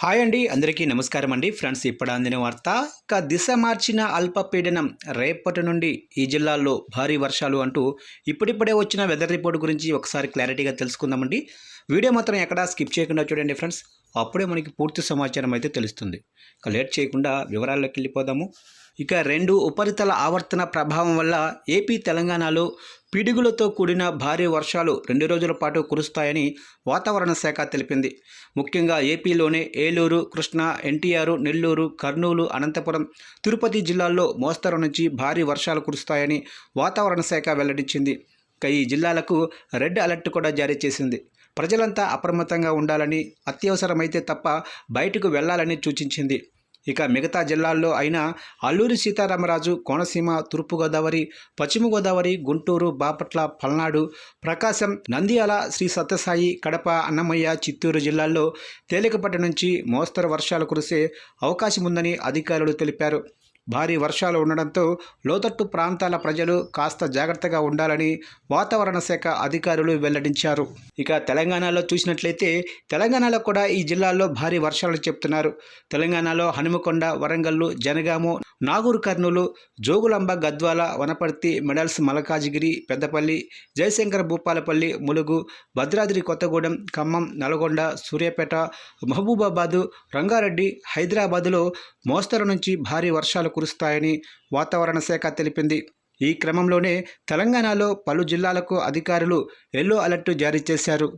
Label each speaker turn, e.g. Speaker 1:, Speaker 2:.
Speaker 1: Hi అండి అందరికీ నమస్కారం అండి. ఫ్రెండ్స్ ఇప్పుడు అందిన వార్త ఇక దిశ మార్చిన అల్పపీడనం రేపటి నుండి ఈ జిల్లాల్లో భారీ వర్షాలు అంటూ ఇప్పుడిప్పుడే వచ్చిన వెదర్ రిపోర్ట్ గురించి ఒకసారి క్లారిటీగా తెలుసుకుందామండి. వీడియో మాత్రం ఎక్కడా స్కిప్ చేయకుండా చూడండి ఫ్రెండ్స్. అప్పుడే మనకి పూర్తి సమాచారం అయితే తెలుస్తుంది. ఇక లేట్ చేయకుండా వివరాల్లోకి వెళ్ళిపోదాము. ఇక రెండు ఉపరితల ఆవర్తన ప్రభావం వల్ల ఏపీ తెలంగాణలో పిడుగులతో కూడిన భారీ వర్షాలు రెండు రోజుల పాటు కురుస్తాయని వాతావరణ శాఖ తెలిపింది. ముఖ్యంగా ఏపీలోనే ఏలూరు కృష్ణా ఎన్టీఆర్ నెల్లూరు కర్నూలు అనంతపురం తిరుపతి జిల్లాల్లో మోస్తరు నుంచి భారీ వర్షాలు కురుస్తాయని వాతావరణ శాఖ వెల్లడించింది. ఇక ఈ జిల్లాలకు రెడ్ అలర్ట్ కూడా జారీ చేసింది. ప్రజలంతా అప్రమత్తంగా ఉండాలని అత్యవసరమైతే తప్ప బయటకు వెళ్ళాలని సూచించింది. ఇక మిగతా జిల్లాల్లో అయినా అల్లూరి సీతారామరాజు కోనసీమ తూర్పుగోదావరి పశ్చిమ గోదావరి గుంటూరు బాపట్ల పల్నాడు ప్రకాశం నంద్యాల శ్రీ సత్యసాయి కడప అన్నమయ్య చిత్తూరు జిల్లాల్లో తేలికపాటి నుంచి మోస్తరు వర్షాలు కురిసే అవకాశం ఉందని అధికారులు తెలిపారు. భారీ వర్షాలు ఉండడంతో లోతట్టు ప్రాంతాల ప్రజలు కాస్త జాగ్రత్తగా ఉండాలని వాతావరణ శాఖ అధికారులు వెల్లడించారు. ఇక తెలంగాణలో చూసినట్లయితే తెలంగాణలో కూడా ఈ జిల్లాల్లో భారీ వర్షాలు చెప్తున్నారు. తెలంగాణలో హనుమకొండ వరంగల్లు జనగాము నాగూరు కర్నూలు జోగులాంబ గద్వాల వనపర్తి మెడల్స్ మలకాజిగిరి పెద్దపల్లి జయశంకర్ భూపాలపల్లి ములుగు భద్రాద్రి కొత్తగూడెం ఖమ్మం నల్గొండ సూర్యాపేట మహబూబాబాదు రంగారెడ్డి హైదరాబాదులో మోస్తరు నుంచి భారీ వర్షాలు కురుస్తాయని వాతావరణ శాఖ తెలిపింది. ఈ క్రమంలోనే తెలంగాణలో పలు జిల్లాలకు అధికారులు ఎల్లో అలర్ట్ జారీ చేశారు.